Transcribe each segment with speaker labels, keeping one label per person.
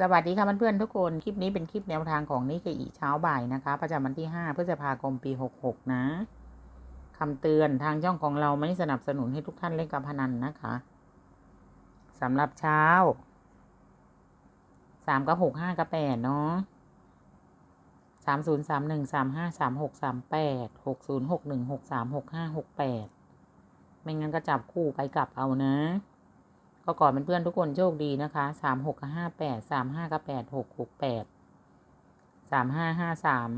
Speaker 1: สวัสดีค่ะเพื่อนๆทุกคน คลิปนี้เป็นคลิปแนวทางของนิกอีเช้าบ่ายนะคะ ประจำวันที่ 5 พฤษภาคมปี 66 นะคำเตือนทางช่องของเราไม่สนับสนุนให้ทุกท่านเล่นการพนันนะคะสำหรับเช้า 3 กับ 6 5 กับ 8 เนาะ3 0 3 1 3 5 3 6 3 8 6 0 6 1 6 3 6 5 6 8ไม่งั้นก็จับคู่ไปกลับเอานะ ก็ก่อนเพื่อนๆทุกคนโชคดีนะคะสามหกกับห้าแปดสามห้ากับแปดหกหกแปดสามห้าห้าสาม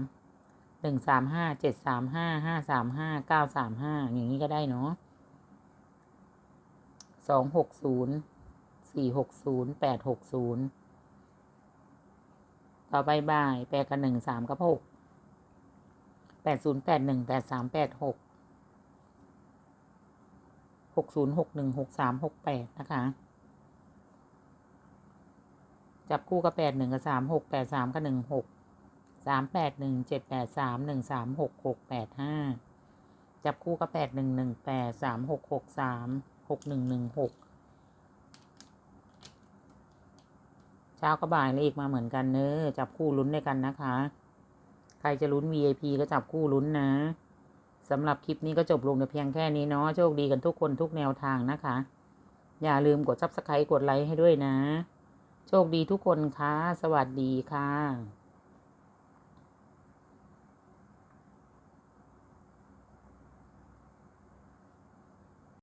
Speaker 1: หนึ่งสามห้าเจ็ดสามห้าห้าสามห้าเก้าสามห้าอย่างนี้ก็ได้เนาะสองหกศูนย์สี่หกศูนย์แปดหกศูนย์ต่อไปบ่ายแปดกับหนึ่งสามกับหกแปดศูนย์แปดหนึ่งแปดสามแปดหก หกศูนย์หกหนึ่งหกสามหกแปดนะคะ จับคู่กับแปดหนึ่งกับสามหกแปดสามกับหนึ่งหกสามแปดหนึ่งเจ็ดแปดสามหนึ่งสามหกหกแปดห้าจับคู่กับแปดหนึ่งหนึ่งแปดสามหกหกสามหกหนึ่งหนึ่งหกเช้ากับบ่ายเลขมาเหมือนกันเนอะจับคู่ลุ้นด้วยกันนะคะ ใครจะลุ้น VIP ก็จับคู่ลุ้นนะ สำหรับคลิปนี้ก็จบลงแต่เพียงแค่นี้เนาะโชคดีกันทุกคนทุกแนวทางนะคะ อย่าลืมกด subscribe กดไลค์ให้ด้วยนะ โชคดีทุกคนค่ะ สวัสดีค่ะ